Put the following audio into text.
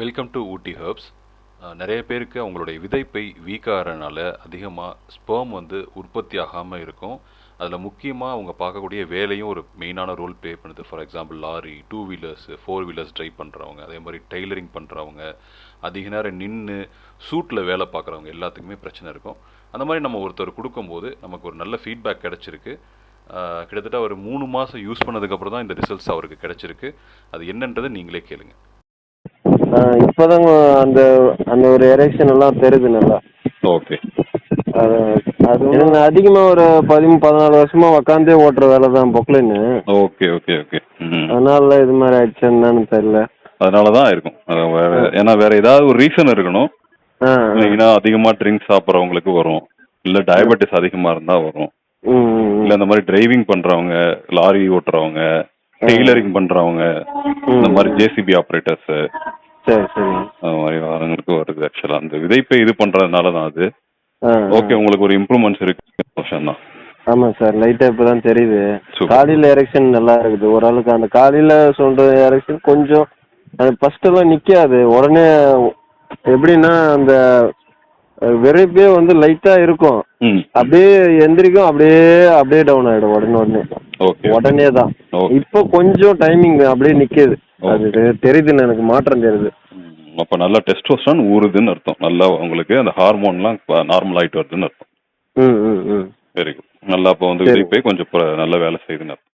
Welcome to Ooty herbs நிறைய பேருக்கு அவங்களுடைய விதைப்பை வீக்காகிறனால அதிகமாக ஸ்பெர்ம் வந்து உற்பத்தி ஆகாமல் இருக்கும். அதில் முக்கியமாக அவங்க பார்க்கக்கூடிய வேலையும் ஒரு மெயினான ரோல் ப்ளே பண்ணுது. For example lorry two wheelers four wheelers drive பண்ணுறவங்க அதே மாதிரி டெய்லரிங் பண்ணுறவங்க அதிக நேரம் நின்று சூட்டில் வேலை பார்க்குறவங்க எல்லாத்துக்குமே பிரச்சனை இருக்கும். அந்த மாதிரி நம்ம ஒருத்தர் கொடுக்கும்போது நமக்கு ஒரு நல்ல ஃபீட்பேக் கிடச்சிருக்கு. கிட்டத்தட்ட ஒரு மூணு மாதம் யூஸ் பண்ணதுக்கப்புறம் தான் இந்த ரிசல்ட்ஸ் அவருக்கு கிடச்சிருக்கு. அது என்னன்றதை நீங்களே கேளுங்கள் ஆஹ் இப்போதாங்க அந்த அந்த ஒரு எரெக்ஷன் எல்லாம் தெரியுது நல்லா. ஓகே. அது அது அதிகமாக ஒரு பதிமூணு பதினாலு வருஷமா உக்காந்தே ஓட்டுற வேலை தான் பொக்லைன்னு. Okay okay okay. ம் அதனால இது மாதிரி ஆயிடுச்சு என்னன்னு தெரியல. அதனால தான் இருக்கும். அது வேற ஏன்னா வேற ஏதாவது ஒரு ரீசன் இருக்கணும். ஆ. இல்லைன்னா அதிகமாக ட்ரிங்க்ஸ் சாப்பிட்றவங்களுக்கு வரும். இல்லை டயபெட்டிஸ் அதிகமாக இருந்தால் வரும். ம் ம், இல்லை இந்த மாதிரி டிரைவிங் பண்ணுறவங்க லாரி ஓட்டுறவங்க டெய்லரிங் பண்ணுறவங்க இந்த மாதிரி ஜேசிபி ஆப்ரேட்டர்ஸு சரி சரி. அந்த மாதிரி வரவங்களுக்கு வருது ஆக்சுவலாக அந்த விதைப்பை இது பண்ணுறதுனால தான் அது. ஆ ஓகே உங்களுக்கு ஒரு இம்ப்ரூவ்மெண்ட்ஸ் இருக்கு தான். ஆமாம் சார் லைட்டாக இப்போ தான் தெரியுது. Super. காலையில் எரெக்ஷன் நல்லா இருக்குது. ஓரளவுக்கு அந்த காலையில் சொல்கிற எரெக்ஷன் கொஞ்சம் அது ஃபஸ்ட்டெல்லாம் நிற்காது உடனே எப்படின்னா அந்த விரைப்பே வந்து லைட்டாக இருக்கும். ம் அப்படியே எந்திரிக்கும் அப்படியே அப்படியே டவுன் ஆகிடும் உடனே உடனே. ஓகே உடனே தான் ஓகே இப்போ கொஞ்சம் டைமிங் அப்படியே நிற்கிது அது தெ- தெரியுதுன்னு எனக்கு மாற்றம் தெரியுது. அப்போ நல்லா டெஸ்டோஸ்டான் ஊறுதுன்னு அர்த்தம். நல்லா உங்களுக்கு அந்த ஹார்மோன்லாம் நார்மல் ஆகிட்டு வருதுன்னு அர்த்தம். ம் ம் ம். வெரி குட் நல்லா அப்போ வந்து. விதைப்பை கொஞ்சம் நல்ல வேலை செய்யுதுன்னு அர்த்தம்.